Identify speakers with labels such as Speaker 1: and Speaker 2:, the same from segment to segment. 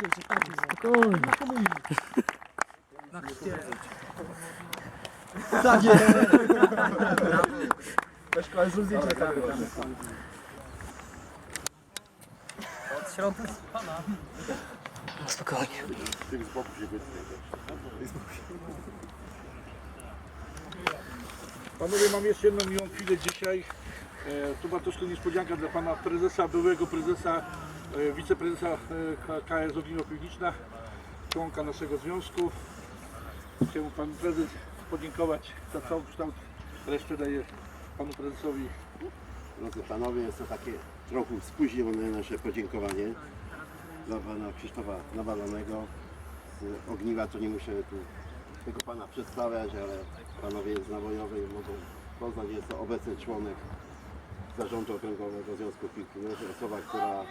Speaker 1: Adi,
Speaker 2: Spokojnie.
Speaker 1: na chrzcie.
Speaker 2: Tak jest.
Speaker 1: Od środka.
Speaker 2: Spokojnie.
Speaker 3: Się wytnie Panowie, mam jeszcze jedną miłą chwilę dzisiaj. E, tu ma troszkę niespodzianka dla pana prezesa, byłego prezesa, wiceprezesa e, KS Ognino Piwniczna, członka naszego związku. Chciałbym pan prezes podziękować za cały kształt. Resztę daję panu prezesowi.
Speaker 4: Drodzy panowie, jest to takie trochę spóźnione nasze podziękowanie dla pana Krzysztofa Nawalonego. Z Ogniwa to nie muszę tu tego pana przedstawiać, ale panowie z Nawojowej mogą poznać, jest to obecny członek Zarządu Okręgowego Związku Piłki Nożnej, osoba, która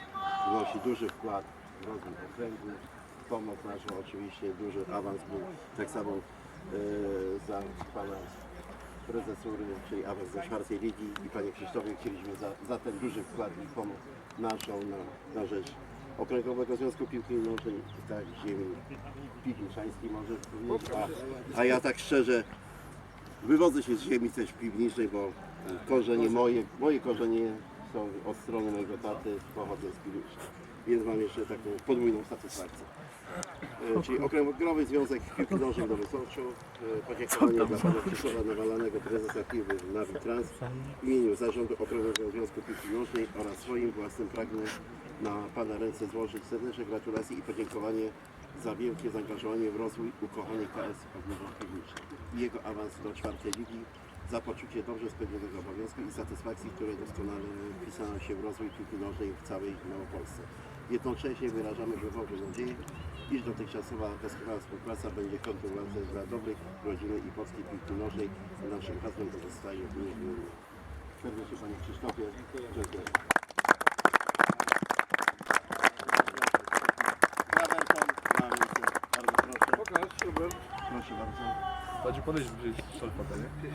Speaker 4: wnosi duży wkład w rozwój okręgu, pomoc naszą oczywiście, duży awans był tak samo e, za pana prezesury, czyli awans do czwartej ligi i Panie Krzysztofie chcieliśmy za, za ten duży wkład i pomoc naszą na, na rzecz Okręgowego Związku Piłki Nożnej tak ziemi piwniczańskiej może. A, a ja tak szczerze wywodzę się z ziemi też piwniczej, bo korzenie moje, moje korzenie są od strony mojego taty, pochodzę z Piwnicznej. Więc mam jeszcze taką podwójną satysfakcję. E, Czyli Okręgowy Związek Piłki Nożnej do Wysoczu. E, Podziękowanie dla pana Krzysztofa Nawalanego, prezesa piły Navi Trans w imieniu Zarządu Okręgowego Związku Piłki Nożnej oraz swoim własnym pragnę na pana ręce złożyć serdeczne gratulacje i podziękowanie za wielkie zaangażowanie w rozwój ukochanej KS Ogniwo Piwnicznej i jego awans do czwartej ligi za poczucie dobrze spełnionego obowiązku i satysfakcji, które doskonale wpisano się w rozwój piłki nożnej w całej Małopolsce. Jednocześnie wyrażamy głęboką nadzieję, iż dotychczasowa doskonała współpraca będzie kontynuowana dla dobrych rodziny i polskiej piłki nożnej. Naszym hasłem pozostaje niezmiennie. Serdecznie Panie Krzysztofie. Dziękuję. Brawerton, na ręce. Bardzo proszę. Bardzo.
Speaker 5: Chodzi podejść bliżej szalpata, nie?